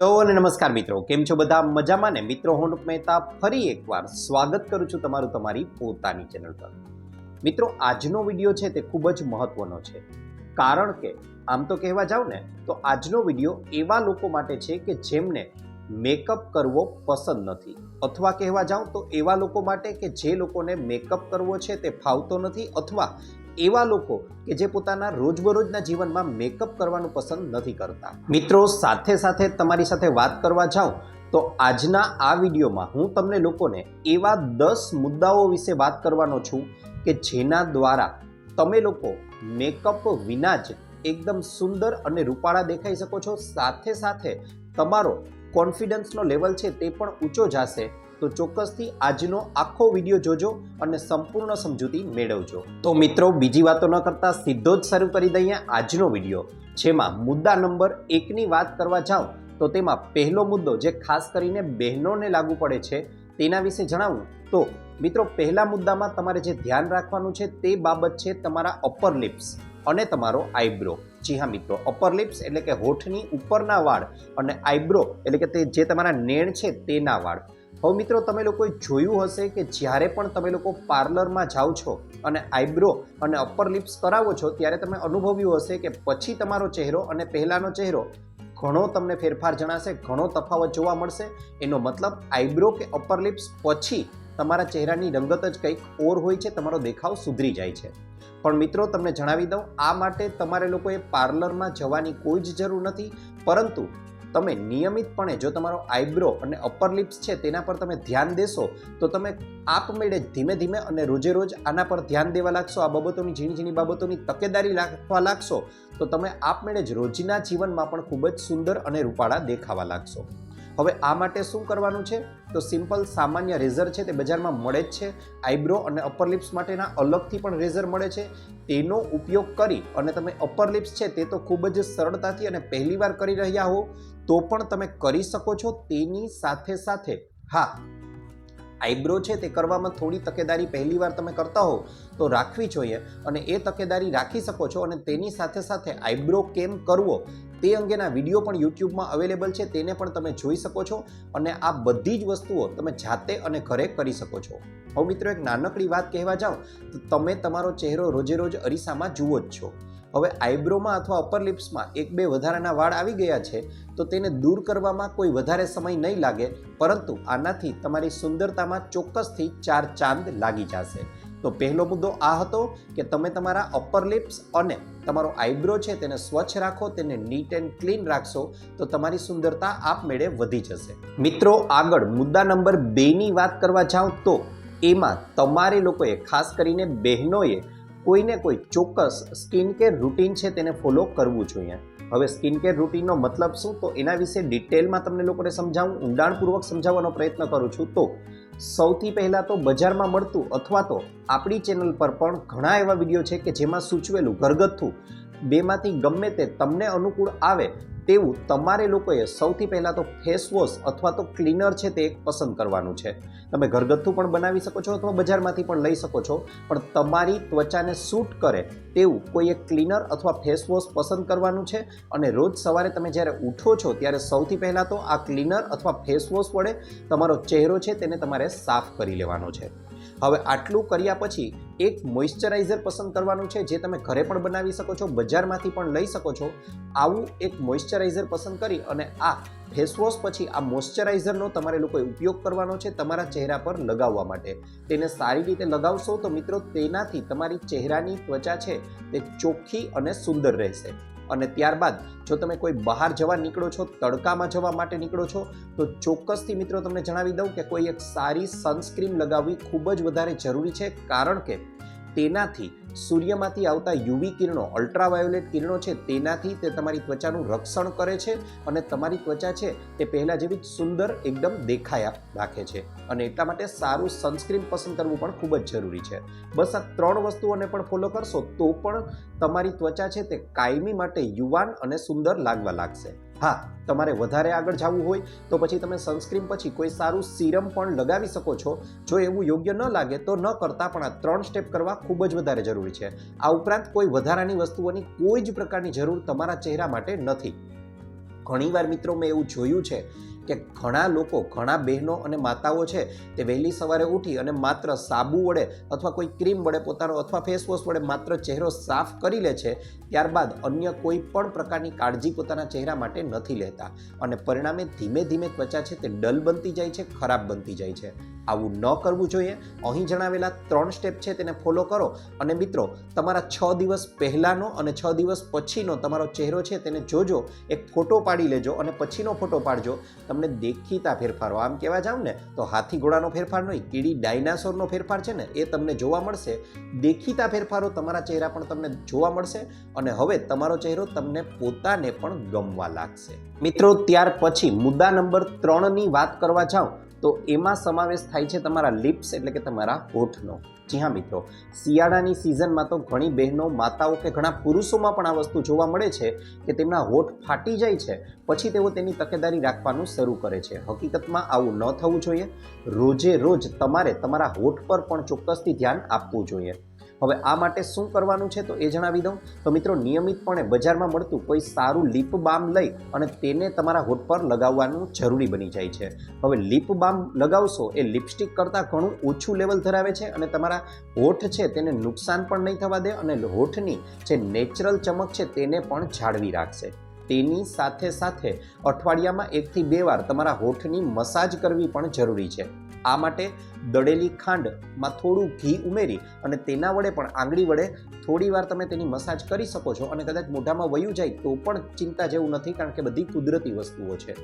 તો અને નમસ્કાર મિત્રો, કેમ છો બધા? મજામાં ને? મિત્રો, હું મહેતા ફરી એકવાર સ્વાગત કરું છું તમારું તમારી પોતાની ચેનલ પર. મિત્રો, આજનો વીડિયો છે તે ખૂબ જ મહત્વનો છે. કારણ કે, આમ તો કહેવા જાવ ને, તો આજનો વીડિયો એવા લોકો માટે છે કે જેમને મેકઅપ કરવો પસંદ નથી. અથવા કહેવા જાઉં તો એવા લોકો માટે કે જે લોકોને મેકઅપ કરવો છે તે ફાવતો નથી, અથવા એવા લોકો કે જે પોતાના રોજબરોજના જીવનમાં મેકઅપ કરવાનું પસંદ નથી કરતા. મિત્રો, સાથે સાથે તમારી સાથે વાત કરવા જાઉં, તો આજના આ વિડીયોમાં હું તમને લોકોને એવા દસ મુદ્દાઓ વિશે વાત કરવાનો છું કે જેના દ્વારા તમે લોકો મેકઅપ વિના જ એકદમ સુંદર અને રૂપાળા દેખાઈ શકો છો. સાથે સાથે તમારો કોન્ફિડન્સનો લેવલ છે તે પણ ઊંચો જશે. તો ચોક્કસથી આજનો આખો વીડિયો જોજો અને સંપૂર્ણ સમજૂતી મેળવજો. તો મિત્રો, બીજી વાતો ન કરતા સીધો જ શરૂ કરી દઈએ આજનો વીડિયો. જેમાં મુદ્દા નંબર એકની વાત કરવા જાઓ, તો તેમાં પહેલો મુદ્દો જે ખાસ કરીને બહેનોને લાગુ પડે છે, તેના વિશે જણાવું. તો મિત્રો, પહેલા મુદ્દામાં તમારે જે ધ્યાન રાખવાનું છે તે બાબત છે તમારા અપર લિપ્સ અને તમારો આઈબ્રો જી હા મિત્રો અપર લિપ્સ એટલે કે હોઠની ઉપરના વાળ અને આઈબ્રો એટલે કે તે જે તમારા નેણ છે તેના વાળ. હવે મિત્રો, તમે લોકોએ જોયું હશે કે જ્યારે પણ તમે લોકો પાર્લરમાં જાઓ છો અને આઈબ્રો અને અપર લિપ્સ કરાવો છો, ત્યારે તમે અનુભવ્યું હશે કે પછી તમારો ચહેરો અને પહેલાંનો ચહેરો ઘણો તમને ફેરફાર જણાશે, ઘણો તફાવત જોવા મળશે. એનો મતલબ આઈબ્રો કે અપર લિપ્સ પછી તમારા ચહેરાની રંગત જ કંઈક ઓર હોય છે, તમારો દેખાવ સુધરી જાય છે. પણ મિત્રો, તમને જણાવી દઉં, આ માટે તમારે લોકોએ પાર્લરમાં જવાની કોઈ જ જરૂર નથી, પરંતુ તમે નિયમિતપણે જો તમારો આઈબ્રો અને અપર લિપ્સ છે તેના પર તમે ધ્યાન દેશો, તો તમે આપમેળે ધીમે ધીમે અને રોજે રોજ આના પર ધ્યાન દેવા લાગશો, આ બાબતોની ઝીણી ઝીણી બાબતોની તકેદારી રાખવા લાગશો, તો તમે આપમેળે જ રોજના જીવનમાં પણ ખૂબ જ સુંદર અને રૂપાળા દેખાવા લાગશો. હવે આ માટે શું કરવાનું છે? તો સિમ્પલ સામાન્ય રેઝર છે તે બજારમાં મળે જ છે. આઈબ્રો અને અપર લિપ્સ માટેના અલગથી પણ રેઝર મળે છે. તેનો ઉપયોગ કરી અને તમે અપર લિપ્સ છે તે તો ખૂબ જ સરળતાથી અને પહેલીવાર કરી રહ્યા હો, તો પણ તમે કરી શકો છો. તેની સાથે સાથે, હા, આઈબ્રો છે તે કરવામાં થોડી તકેદારી પહેલીવાર તમે કરતા હો, તો રાખવી જોઈએ અને એ તકેદારી રાખી શકો છો અને તેની સાથે સાથે આઈબ્રો કેમ કરવો તે અંગેના વીડિયો પણ યુટ્યુબમાં અવેલેબલ છે, તેને પણ તમે જોઈ શકો છો અને આ બધી જ વસ્તુઓ તમે જાતે અને ઘરે કરી શકો છો. હવે મિત્રો, એક નાનકડી વાત કહેવા જાઓ તો તમે તમારો ચહેરો રોજે રોજ અરીસામાં જુઓ જ છો. હવે આઈબ્રોમાં અથવા અપર લિપ્સમાં એક બે વધારાના વાળ આવી ગયા છે, તો તેને દૂર કરવામાં કોઈ વધારે સમય નહીં લાગે, પરંતુ આનાથી તમારી સુંદરતામાં ચોક્કસથી ચાર ચાંદ લાગી જશે. તો પહેલો મુદ્દો આ હતો કે તમે તમારા અપર લિપ્સ અને તમારો આઈબ્રો છે તેને સ્વચ્છ રાખો, તેને નીટ એન્ડ ક્લીન રાખશો, તો તમારી સુંદરતા આપમેળે વધી જશે. મિત્રો, આગળ મુદ્દા નંબર બેની વાત કરવા જાઉં તો એમાં તમારે લોકોએ, ખાસ કરીને બહેનોએ કોઈને કોઈ ચોક્કસ સ્કિન કેર રૂટીન છે તેને ફોલો કરવું જોઈએ. હવે સ્કિન કેર રૂટીનનો મતલબ શું? તો એના વિશે ડિટેલમાં તમને લોકોને સમજાવું, ઊંડાણપૂર્વક સમજાવવાનો પ્રયત્ન કરું છું. તો સૌથી પહેલાં તો બજારમાં મળતું અથવા તો આપણી ચેનલ પર પણ ઘણા એવા વીડિયો છે કે જેમાં સૂચવેલું ઘરગથ્થું બેમાંથી ગમે તે તમને અનુકૂળ આવે તેવું તમારે લોકોએ સૌથી પહેલાં તો ફેસ વોશ અથવા તો ક્લીનર છે તે પસંદ કરવાનું છે. તમે ઘરગથ્થું પણ બનાવી શકો છો અથવા બજારમાંથી પણ લઈ શકો છો, પણ તમારી ત્વચાને સૂટ કરે તેવું કોઈ એક ક્લીનર અથવા ફેસ વોશ પસંદ કરવાનું છે અને રોજ સવારે તમે જ્યારે ઉઠો છો ત્યારે સૌથી પહેલાં તો આ ક્લીનર અથવા ફેસ વોશ વડે તમારો ચહેરો છે તેને તમારે સાફ કરી લેવાનો છે. હવે આટલું કર્યા પછી એક મોઇશ્ચરાઇઝર પસંદ કરવાનું છે, જે તમે ઘરે પણ બનાવી શકો છો, બજારમાંથી પણ લઈ શકો છો. આવું એક મોઇશ્ચરાઇઝર પસંદ કરી અને આ ફેસવોશ પછી આ મોઇશ્ચરાઇઝરનો તમારે લોકોએ ઉપયોગ કરવાનો છે તમારા ચહેરા પર લગાવવા માટે. તેને સારી રીતે લગાવશો તો મિત્રો તેનાથી તમારી ચહેરાની ત્વચા છે તે ચોખ્ખી અને સુંદર રહેશે. અને ત્યારબાદ જો તમે કોઈ બહાર જવા નીકળો છો, તડકામાં જવા માટે નીકળો છો, તો ચોક્કસથી મિત્રો તમને જણાવી દઉં કે કોઈ એક સારી સનસ્ક્રીન લગાવવી ખૂબ જ વધારે જરૂરી છે. કારણ કે તેનાથી સૂર્યમાંથી આવતા યુવી કિરણો અલ્ટ્રાવાયોલેટ કિરણો છે, તેનાથી તે તમારી ત્વચાનું રક્ષણ કરે છે અને તમારી ત્વચા છે તે પહેલાં જેવી જ સુંદર એકદમ દેખાયા રાખે છે. અને એટલા માટે સારું સનસ્ક્રીન પસંદ કરવું પણ ખૂબ જ જરૂરી છે. બસ આ ત્રણ વસ્તુઓને પણ ફોલો કરશો તો પણ તમારી ત્વચા છે તે કાયમી માટે યુવાન અને સુંદર લાગવા લાગશે. હા, તમારે વધારે આગળ જવું હોય તો પછી તમે સનસ્ક્રીન પછી કોઈ સારું સિરમ પણ લગાવી શકો છો. જો એવું યોગ્ય ન લાગે તો ન કરતાં પણ આ ત્રણ સ્ટેપ કરવા ખૂબ જ વધારે જરૂરી છે. આ ઉપરાંત કોઈ વધારાની વસ્તુઓની કોઈ જ પ્રકારની જરૂર તમારા ચહેરા માટે નથી. ઘણીવાર મિત્રો મેં એવું જોયું છે કે ઘણા લોકો, ઘણા બહેનો અને માતાઓ છે, તે વહેલી સવારે ઉઠી અને માત્ર સાબુ વડે અથવા કોઈ ક્રીમ વડે પોતાનો અથવા ફેસવોશ વડે માત્ર ચહેરો સાફ કરી લે છે, ત્યારબાદ અન્ય કોઈ પણ પ્રકારની કાળજી પોતાના ચહેરા માટે નથી લેતા. અને પરિણામે ધીમે ધીમે ત્વચા છે તે ડલ બનતી જાય છે, ખરાબ બનતી જાય છે. આવું ન કરવું જોઈએ. અહીં જણાવેલા ત્રણ સ્ટેપ છે તેને ફોલો કરો. અને મિત્રો, તમારા છ દિવસ પહેલાંનો અને છ દિવસ પછીનો તમારો ચહેરો છે તેને જોજો. એક ફોટો પાડી લેજો અને પછીનો ફોટો પાડજો. તમને દેખીતા ફેરફારો. આમ કહેવા જાવ ને, તો હાથી ઘોડાનો ફેરફાર નહીં, કીડી ડાયનાસોરનો ફેરફાર છે ને, એ તમને જોવા મળશે. દેખીતા ફેરફારો તમારા ચહેરા પણ તમને જોવા મળશે અને હવે તમારો ચહેરો તમને પોતાને પણ ગમવા લાગશે. મિત્રો, ત્યાર પછી મુદ્દા નંબર ત્રણની વાત કરવા જાઉં તો એમાં સમાવેશ થાય છે તમારા લિપ્સ એટલે કે તમારા હોઠનો. જી હા મિત્રો, શિયાળાની સિઝનમાં તો ઘણી બહેનો માતાઓ કે ઘણા પુરુષોમાં પણ આ વસ્તુ જોવા મળે છે કે તેમના હોઠ ફાટી જાય છે, પછી તેઓ તેની તકેદારી રાખવાનું શરૂ કરે છે. હકીકતમાં આવું ન થવું જોઈએ. રોજે રોજ તમારે તમારા હોઠ પર પણ ચોક્કસથી ધ્યાન આપવું જોઈએ. હવે આ માટે શું કરવાનું છે તો એ જણાવી દઉં. તો મિત્રો, નિયમિતપણે બજારમાં મળતું કોઈ સારું લિપ બામ લઈ અને તેને તમારા હોઠ પર લગાવવાનું જરૂરી બની જાય છે. હવે લિપ બામ લગાવશો એ લિપસ્ટિક કરતાં ઘણું ઓછું લેવલ ધરાવે છે અને તમારા હોઠ છે તેને નુકસાન પણ નહીં થવા દે અને હોઠની જે નેચરલ ચમક છે તેને પણ જાળવી રાખશે. તેની સાથે સાથે અઠવાડિયામાં એકથી બે વાર તમારા હોઠની મસાજ કરવી પણ જરૂરી છે. આ માટે દળેલી ખાંડમાં થોડું ઘી ઉમેરી અને તેના વડે પણ આંગળી વડે થોડી વાર તમે તેની મસાજ કરી શકો છો અને કદાચ મોઢામાં વયું જાય તો પણ ચિંતા જેવું નથી કારણ કે બધી કુદરતી વસ્તુઓ છે.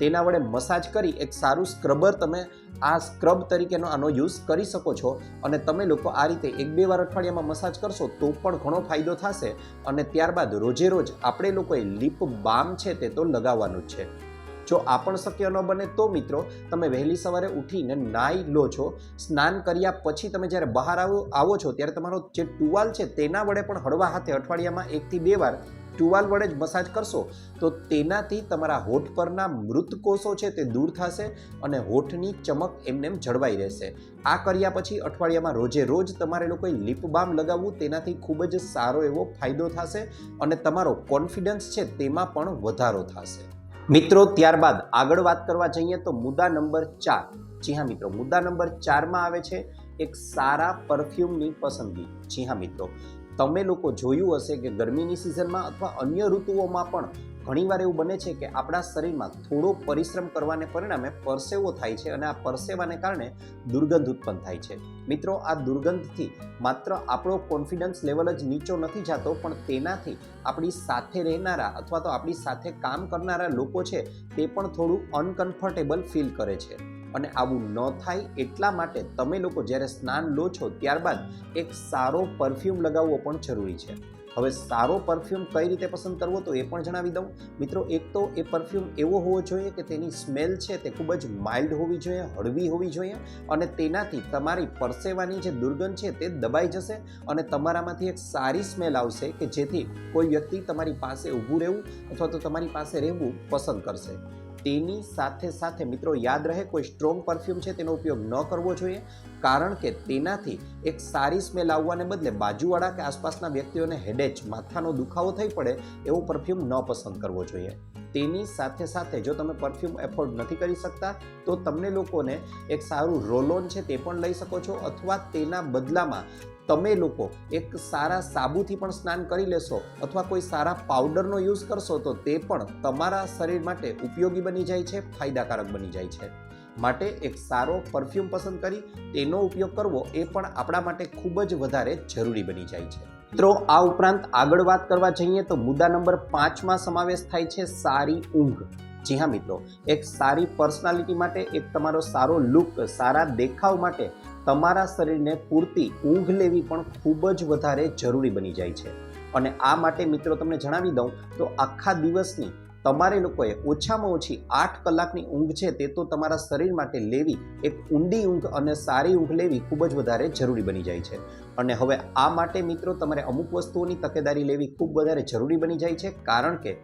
તેના વડે મસાજ કરી એક સારું સ્ક્રબર તમે આ સ્ક્રબ તરીકેનો આનો યુઝ કરી શકો છો અને તમે લોકો આ રીતે એક બે વાર અઠવાડિયામાં મસાજ કરશો તો પણ ઘણો ફાયદો થશે અને ત્યારબાદ રોજે રોજ આપણે લોકોએ લીપ બામ છે તે તો લગાવવાનું જ છે. જો આ પણ શક્ય ન બને તો મિત્રો, તમે વહેલી સવારે ઉઠીને નાહી લો છો. સ્નાન કર્યા પછી તમે જ્યારે બહાર આવો આવો છો, ત્યારે તમારો જે ટુવાલ છે તેના વડે પણ હળવા હાથે અઠવાડિયામાં એકથી બે વાર ટુવાલ વડે જ મસાજ કરશો. તો તેનાથી તમારા હોઠ પરના મૃત કોષો છે તે દૂર થશે અને હોઠની ચમક એમનેમ જળવાઈ રહેશે. આ કર્યા પછી અઠવાડિયામાં રોજે રોજ તમારે લોકોએ લિપ બામ લગાવવું તેનાથી ખૂબ જ સારો એવો ફાયદો થશે અને તમારો કોન્ફિડન્સ છે તેમાં પણ વધારો થશે. મિત્રો, ત્યારબાદ આગળ વાત કરવા જઈએ તો મુદ્દા નંબર ચાર. જી હા મિત્રો, મુદ્દા નંબર ચારમાં આવે છે એક સારા પરફ્યુમની પસંદગી. જી હા મિત્રો, તમે લોકો જોયું હશે કે ગરમીની સિઝનમાં અથવા અન્ય ઋતુઓમાં પણ ઘણીવાર એવું બને છે કે આપણા શરીરમાં થોડો પરિશ્રમ કરવાને પરિણામે પરસેવો થાય છે અને આ પરસેવાને કારણે દુર્ગંધ ઉત્પન્ન થાય છે. મિત્રો, આ દુર્ગંધથી માત્ર આપણો કોન્ફિડન્સ લેવલ જ નીચો નથી જતો, પણ તેનાથી આપણી સાથે રહેનારા અથવા તો આપણી સાથે કામ કરનારા લોકો છે તે પણ થોડું અનકમ્ફર્ટેબલ ફીલ કરે છે. અને આવું ન થાય એટલા માટે તમે લોકો જ્યારે સ્નાન લો છો, ત્યારબાદ એક સારો પરફ્યુમ લગાવવો પણ જરૂરી છે. હવે સારો પરફ્યુમ કઈ રીતે પસંદ કરવો તો એ પણ જણાવી દઉં. મિત્રો, એક તો એ પરફ્યુમ એવો હોવો જોઈએ કે તેની સ્મેલ છે તે ખૂબ જ માઇલ્ડ હોવી જોઈએ, હળવી હોવી જોઈએ અને તેનાથી તમારી પરસેવાની જે દુર્ગંધ છે તે દબાઈ જશે અને તમારામાંથી એક સારી સ્મેલ આવશે કે જેથી કોઈ વ્યક્તિ તમારી પાસે ઊભું રહેવું અથવા તો તમારી પાસે રહેવું પસંદ કરશે. તેની સાથે સાથે મિત્રો યાદ રહે, કોઈ સ્ટ્રોંગ પરફ્યુમ છે તેનો ઉપયોગ ન કરવો જોઈએ, કારણ કે તેનાથી એક સારી સ્મેલ આવવાને બદલે બાજુવાળા કે આસપાસના વ્યક્તિઓને હેડેચ માથાનો દુખાવો થઈ પડે એવો પરફ્યુમ ન પસંદ કરવો જોઈએ. તેની સાથે સાથે જો તમે પરફ્યુમ એફોર્ડ નથી કરી શકતા, તો તમને લોકોને એક સારું રોલોન છે તે પણ લઈ શકો છો, અથવા તેના બદલામાં તમે લોકો એક સારા સાબુથી પણ સ્નાન કરી લેશો અથવા કોઈ સારા પાવડરનો યુઝ કરશો તો તે પણ તમારા શરીર માટે ઉપયોગી બની જાય છે, ફાયદાકારક બની જાય છે. માટે એક સારો પરફ્યુમ પસંદ કરી તેનો ઉપયોગ કરવો એ પણ આપણા માટે ખૂબ જ વધારે જરૂરી બની જાય છે. મિત્રો, આ ઉપરાંત આગળ વાત કરવા જઈએ તો મુદ્દા નંબર પાંચમાં સમાવેશ થાય છે સારી ઊંઘ. જી હા મિત્રો, એક સારી પર્સનાલિટી માટે એક તમારો સારો લુક સારા દેખાવ માટે તમારા શરીરને પૂરતી ઊંઘ લેવી પણ ખૂબ જ વધારે જરૂરી બની જાય છે. અને આ માટે મિત્રો તમને જણાવી દઉં, તો આખા દિવસની તમારે લોકોએ ઓછામાં ઓછી આઠ કલાકની ઊંઘ છે તે તો તમારા શરીર માટે લેવી, એક ઊંડી ઊંઘ અને સારી ઊંઘ લેવી ખૂબ જ વધારે જરૂરી બની જાય છે. અને હવે આ માટે મિત્રો તમારે અમુક વસ્તુઓની તકેદારી લેવી ખૂબ વધારે જરૂરી બની જાય છે, કારણ કે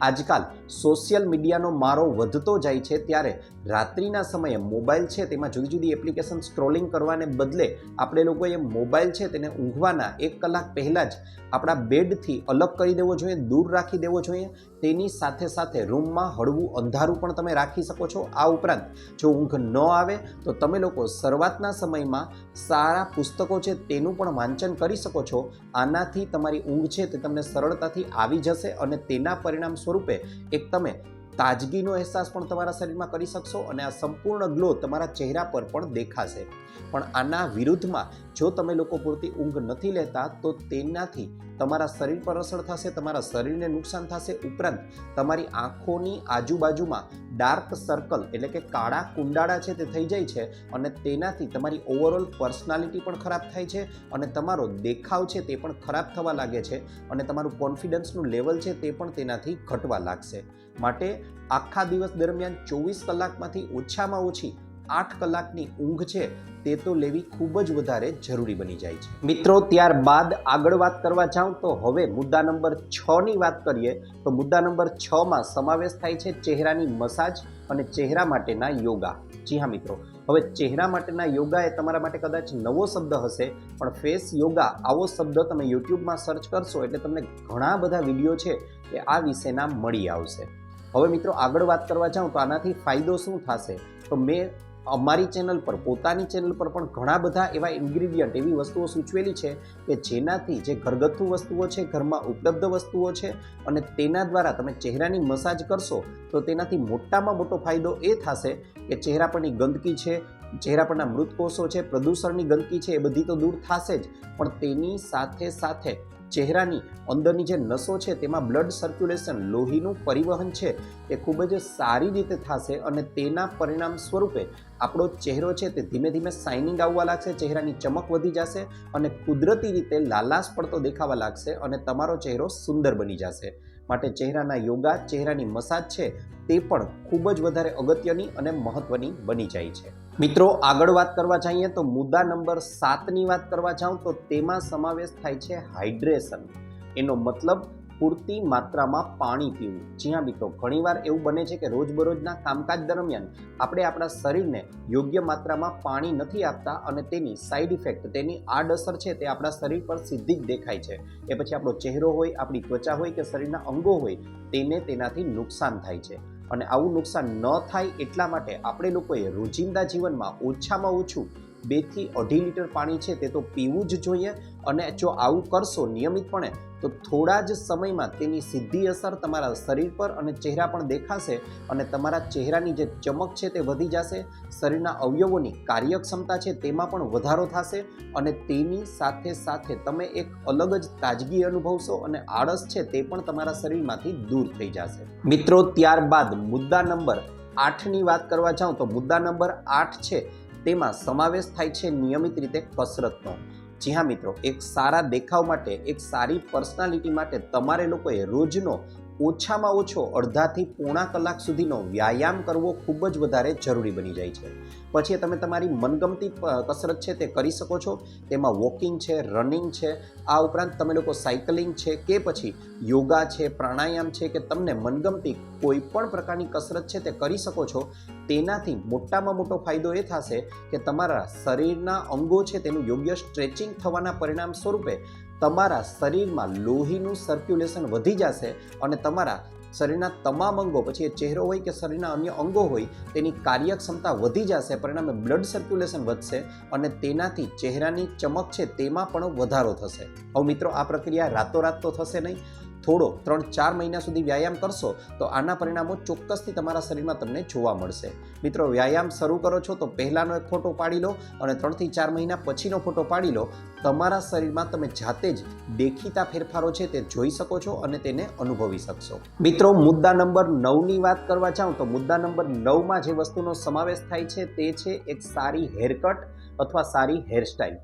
આજકાલ સોશિયલ મીડિયાનો મારો વધતો જાય છે ત્યારે રાત્રિના સમયે મોબાઈલ છે તેમાં જુદી જુદી એપ્લિકેશન સ્ક્રોલિંગ કરવાને બદલે આપણે લોકોએ મોબાઈલ છે તેને ઊંઘવાના એક કલાક પહેલાં જ આપણા બેડથી અલગ કરી દેવો જોઈએ, દૂર રાખી દેવો જોઈએ. તેની સાથે સાથે રૂમમાં હળવું અંધારું પણ તમે રાખી શકો છો. આ ઉપરાંત જો ઊંઘ ન આવે તો તમે લોકો શરૂઆતના સમયમાં સારા પુસ્તકો છે તેનું પણ વાંચન કરી શકો છો. આનાથી તમારી ઊંઘ છે તે તમને સરળતાથી આવી જશે અને તેના પરિણામ સ્વરૂપે એક તમે તાજગીનો અહેસાસ પણ તમારા શરીરમાં કરી શકશો અને આ સંપૂર્ણ ગ્લો તમારા ચહેરા પર પણ દેખાશે. પણ આના વિરુદ્ધમાં જો તમે લોકો પૂરતી ઊંઘ નથી લેતા, તો તેનાથી તમારા શરીર પર અસર થશે, તમારા શરીરને નુકસાન થશે ઉપરાંત તમારી આંખોની આજુબાજુમાં ડાર્ક સર્કલ એટલે કે કાળા કુંડાળા છે તે થઈ જાય છે અને તેનાથી તમારી ઓવરઓલ પર્સનાલિટી પણ ખરાબ થાય છે અને તમારો દેખાવ છે તે પણ ખરાબ થવા લાગે છે અને તમારું કોન્ફિડન્સનું લેવલ છે તે પણ તેનાથી ઘટવા લાગશે. માટે આખા દિવસ દરમિયાન ચોવીસ કલાકમાંથી ઓછામાં ઓછી આઠ કલાકની ઊંઘ છે, તે તો લેવી ખૂબ જ વધારે જરૂરી બની જાય છે. મિત્રો, ત્યારબાદ આગળ વાત કરવા જાઉં તો હવે મુદ્દા નંબર છ ની વાત કરીએ, તો મુદ્દા નંબર છ માં સમાવેશ થાય છે ચહેરાની મસાજ અને ચહેરા માટેના યોગા. જી હા, મિત્રો. હવે ચહેરા માટેના યોગા એ તમારા માટે કદાચ નવો શબ્દ હશે, પણ ફેસ યોગા, આવો શબ્દ તમે યુટ્યુબમાં સર્ચ કરશો એટલે તમને ઘણા બધા વીડિયો છે એ આ વિશેના મળી આવશે. હવે મિત્રો, આગળ વાત કરવા જાઉં તો આનાથી ફાયદો શું થશે? તો મેં અમારી ચેનલ પર, પોતાની ચેનલ પર પણ ઘણા બધા એવા ઇન્ગ્રીડિયન્ટ એવી વસ્તુઓ સૂચવેલી છે કે જેનાથી જે ઘરગથ્થુ વસ્તુઓ છે, ઘરમાં ઉપલબ્ધ વસ્તુઓ છે અને તેના દ્વારા તમે ચહેરાની મસાજ કરશો, તો તેનાથી મોટામાં મોટો ફાયદો એ થશે કે ચહેરા પરની ગંદકી છે, ચહેરા પરના મૃતકોષો છે, પ્રદૂષણની ગંદકી છે, એ બધી તો દૂર થશે જ. પણ તેની સાથે સાથે ચહેરાની અંદરની જે નસો છે તેમાં બ્લડ સર્ક્યુલેશન લોહીનું પરિવહન છે, એ ખૂબ જ સારી રીતે થશે અને તેના પરિણામ સ્વરૂપે આપણો ચહેરો છે તે ધીમે ધીમે શાઇનિંગ આવવા લાગશે ચહેરાની ચમક વધી જશે અને કુદરતી રીતે લાલાશ પડતો દેખાવા લાગશે અને તમારો ચહેરો સુંદર બની જશે. માટે ચહેરાના યોગા, ચહેરાની મસાજ છે તે પણ ખૂબ જ વધારે અગત્યની અને મહત્વની બની જાય છે. મિત્રો, આગળ વાત કરવા જઈએ તો મુદ્દા નંબર સાતની વાત કરવા જાઉં તો તેમાં સમાવેશ થાય છે હાઇડ્રેશન. એનો મતલબ પૂરતી માત્રામાં પાણી પીવું. જી હા મિત્રો ઘણીવાર એવું બને છે કે રોજબરોજના કામકાજ દરમિયાન આપણે આપણા શરીરને યોગ્ય માત્રામાં પાણી નથી આપતા અને તેની સાઈડ ઇફેક્ટ તેની આડઅસર છે તે આપણા શરીર પર સીધી જ દેખાય છે. એ પછી આપણો ચહેરો હોય, આપણી ત્વચા હોય કે શરીરના અંગો હોય, તેને તેનાથી નુકસાન થાય છે. અને આવું નુકસાન ન થાય એટલા માટે આપણે લોકોએ રોજિંદા જીવનમાં ઓછામાં ઓછું બેથી અઢી લીટર પાણી છે તે તો પીવું જ જોઈએ. અને જો આવું કરશો નિયમિતપણે તો થોડા જ સમયમાં તેની સીધી અસર તમારા શરીર પર અને ચહેરા પણ દેખાશે અને તમારા ચહેરાની જે ચમક છે તે વધી જશે. શરીરના અવયવોની કાર્યક્ષમતા છે તેમાં પણ વધારો થશે અને તેની સાથે સાથે તમે એક અલગ જ તાજગી અનુભવશો અને આળસ છે તે પણ તમારા શરીરમાંથી દૂર થઈ જશે. મિત્રો, ત્યારબાદ મુદ્દા નંબર આઠની વાત કરવા જાઉં તો મુદ્દા નંબર આઠ છે તેમાં સમાવેશ થાય છે નિયમિત રીતે કસરતનો. જી હા મિત્રો, એક સારા દેખાવ માટે, એક સારી પર્સનાલિટી માટે તમારે લોકોએ રોજનો ઓછામાં ઓછો અડધાથી પોણા કલાક સુધીનો વ્યાયામ કરવો ખૂબ જ વધારે જરૂરી બની જાય છે. પછી તમે તમારી મનગમતી કસરત છે તે કરી શકો છો. તેમાં વોકિંગ છે રનિંગ છે, આ ઉપરાંત તમે લોકો સાયકલિંગ છે કે પછી યોગા છે, પ્રાણાયામ છે કે તમને મનગમતી કોઈ પણ પ્રકારની કસરત છે તે કરી શકો છો. તેનાથી મોટામાં મોટો ફાયદો એ થશે કે તમારા શરીરના અંગો છે તેનું યોગ્ય સ્ટ્રેચિંગ થવાના પરિણામ સ્વરૂપે તમારા શરીરમાં લોહીનું સર્ક્યુલેશન વધી જશે અને તમારા શરીરના તમામ અંગો, પછી એ ચહેરો હોય કે શરીરના અન્ય અંગો હોય, તેની કાર્યક્ષમતા વધી જશે, પરિણામે બ્લડ સર્ક્યુલેશન વધશે અને તેનાથી ચહેરાની ચમક છે તેમાં પણ વધારો થશે. હવે મિત્રો, આ પ્રક્રિયા રાતોરાત તો થશે નહીં થોડો ત્રણ ચાર મહિના સુધી વ્યાયામ કરશો, તો આના પરિણામો ચોક્કસથી તમારા શરીરમાં તમને જોવા મળશે. મિત્રો, વ્યાયામ શરૂ કરો છો તો પહેલાંનો એક ફોટો પાડી લો અને ત્રણથી ચાર મહિના પછીનો ફોટો પાડી લો. તમારા શરીરમાં તમે જાતે જ દેખીતા ફેરફારો છે તે જોઈ શકો છો અને તેને અનુભવી શકશો. મિત્રો, મુદ્દા નંબર નવની વાત કરવા જાઉં તો મુદ્દા નંબર નવમાં જે વસ્તુનો સમાવેશ થાય છે તે છે એક સારી હેરકટ અથવા સારી હેરસ્ટાઈલ.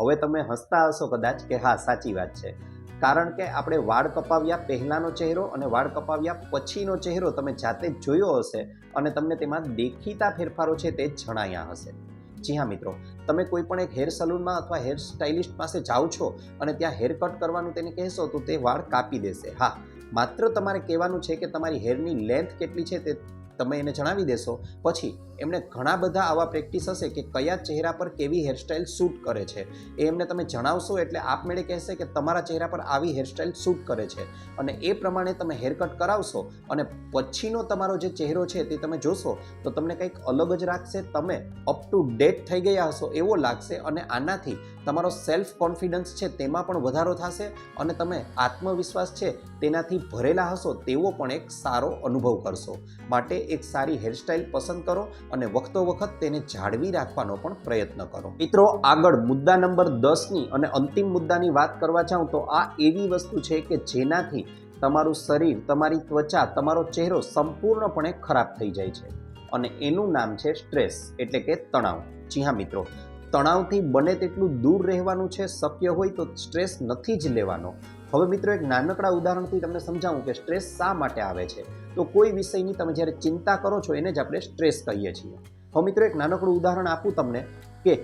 હવે તમે હસતા હશો કદાચ કે હા, સાચી વાત છે. કારણ કે આપણે વાળ કપાવ્યા પહેલાંનો ચહેરો અને વાળ કપાવ્યા પછીનો ચહેરો તમે જાતે જોયો હશે અને તમને તેમાં દેખીતા ફેરફારો છે તે જણાયા હશે. જી હા મિત્રો, તમે કોઈ પણ એક હેર સલૂનમાં અથવા હેર સ્ટાઇલિસ્ટ પાસે જાઓ છો અને ત્યાં હેર કટ કરવાનું તેને કહેશો તો તે વાળ કાપી દેશે. હા, માત્ર તમારે કહેવાનું છે કે તમારી હેરની લેન્થ કેટલી છે તે તમે એને જણાવી દેશો. પછી એમને ઘણા બધા આવા પ્રેક્ટિસ હશે કે કયા ચહેરા પર કેવી હેરસ્ટાઇલ સૂટ કરે છે. એ એમને તમે જણાવશો એટલે આપમેળે કહેશે કે તમારા ચહેરા પર આવી હેરસ્ટાઇલ સૂટ કરે છે. અને એ પ્રમાણે તમે હેર કટ કરાવશો અને પછીનો તમારો જે ચહેરો છે તે તમે જોશો તો તમને કંઈક અલગ જ રાખશે. તમે અપ ટુ ડેટ થઈ ગયા હશો એવો લાગશે અને આનાથી તમારો સેલ્ફ કોન્ફિડન્સ છે તેમાં પણ વધારો થશે અને તમે આત્મવિશ્વાસ છે તેનાથી ભરેલા હશો તેવો પણ એક સારો અનુભવ કરશો. માટે એક સારી હેરસ્ટાઇલ પસંદ કરો અને વખતો વખત તેને જાળવી રાખવાનો પણ પ્રયત્ન કરો. મિત્રો, આગળ મુદ્દા નંબર દસની અને અંતિમ મુદ્દાની વાત કરવા જાઉં તો આ એવી વસ્તુ છે કે જેનાથી તમારું શરીર, તમારી ત્વચા, તમારો ચહેરો સંપૂર્ણપણે ખરાબ થઈ જાય છે અને એનું નામ છે સ્ટ્રેસ, એટલે કે તણાવ. જી હા મિત્રો, તણાવથી બને તેટલું દૂર રહેવાનું છે, શક્ય હોય તો સ્ટ્રેસ નથી જ લેવાનો. હવે મિત્રો, એક નાનકડા ઉદાહરણથી તમને સમજાવું કે સ્ટ્રેસ શા માટે આવે છે? તો કોઈ વિષયની તમે જ્યારે ચિંતા કરો છો, એને જ આપણે સ્ટ્રેસ કહીએ છીએ. હવે મિત્રો, એક નાનકડું ઉદાહરણ આપું તમને કે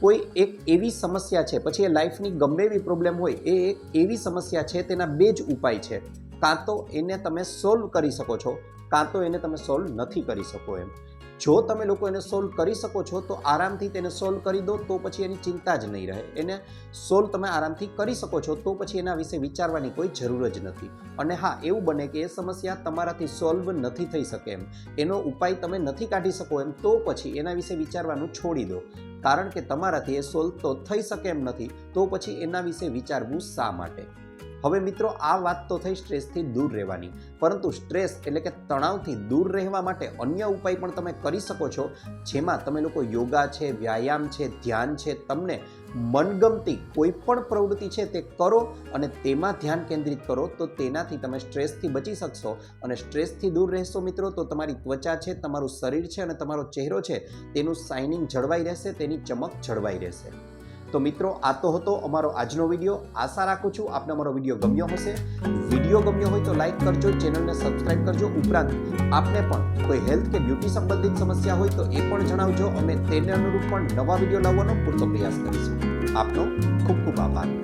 કોઈ એક એવી સમસ્યા છે, પછી એ લાઈફની ગમે એવી પ્રોબ્લેમ હોય, એ એક એવી સમસ્યા છે, તેના બે જ ઉપાય છે. કાં તો એને તમે સોલ્વ કરી શકો છો, કાં તો એને તમે સોલ્વ નથી કરી શકો એમ. જો તમે લોકો એને સોલ્વ કરી શકો છો, તો આરામથી તેને સોલ્વ કરી દો, તો પછી એની ચિંતા જ નહીં રહે. એને સોલ્વ તમે આરામથી કરી શકો છો, તો પછી એના વિશે વિચારવાની કોઈ જરૂર જ નથી. અને હા, એવું બને કે એ સમસ્યા તમારાથી સોલ્વ નથી થઈ શકે એમ. એનો ઉપાય તમે નથી કાઢી શકો એમ, તો પછી એના વિશે વિચારવાનું છોડી દો. કારણ કે તમારાથી એ સોલ્વ તો થઈ શકે એમ નથી, તો પછી એના વિશે વિચારવું શા માટે? હવે મિત્રો, આ વાત તો થઈ સ્ટ્રેસથી દૂર રહેવાની. પરંતુ સ્ટ્રેસ એટલે કે તણાવથી દૂર રહેવા માટે અન્ય ઉપાય પણ તમે કરી શકો છો, જેમાં તમે લોકો યોગા છે, વ્યાયામ છે, ધ્યાન છે, તમને મનગમતી કોઈ પણ પ્રવૃત્તિ છે તે કરો અને તેમાં ધ્યાન કેન્દ્રિત કરો, તો તેનાથી તમે સ્ટ્રેસથી બચી શકશો. અને સ્ટ્રેસથી દૂર રહેશો મિત્રો, તો તમારી ત્વચા છે, તમારું શરીર છે અને તમારો ચહેરો છે, તેનું શાઇનિંગ જળવાઈ રહેશે, તેની ચમક જળવાઈ રહેશે. તો મિત્રો, આ તો હતો અમારો આજનો વીડિયો. આશા રાખું છું આપને અમારો વીડિયો ગમ્યો હશે. વીડિયો ગમ્યો હોય તો લાઈક કરજો, ચેનલને સબસ્ક્રાઇબ કરજો. ઉપરાંત, આપને પણ કોઈ હેલ્થ કે બ્યુટી સંબંધિત સમસ્યા હોય તો એ પણ જણાવજો. અમે તેને અનુરૂપ પણ નવા વીડિયો લાવવાનો પૂરતો પ્રયાસ કરીશું. આપનો ખૂબ ખૂબ આભાર.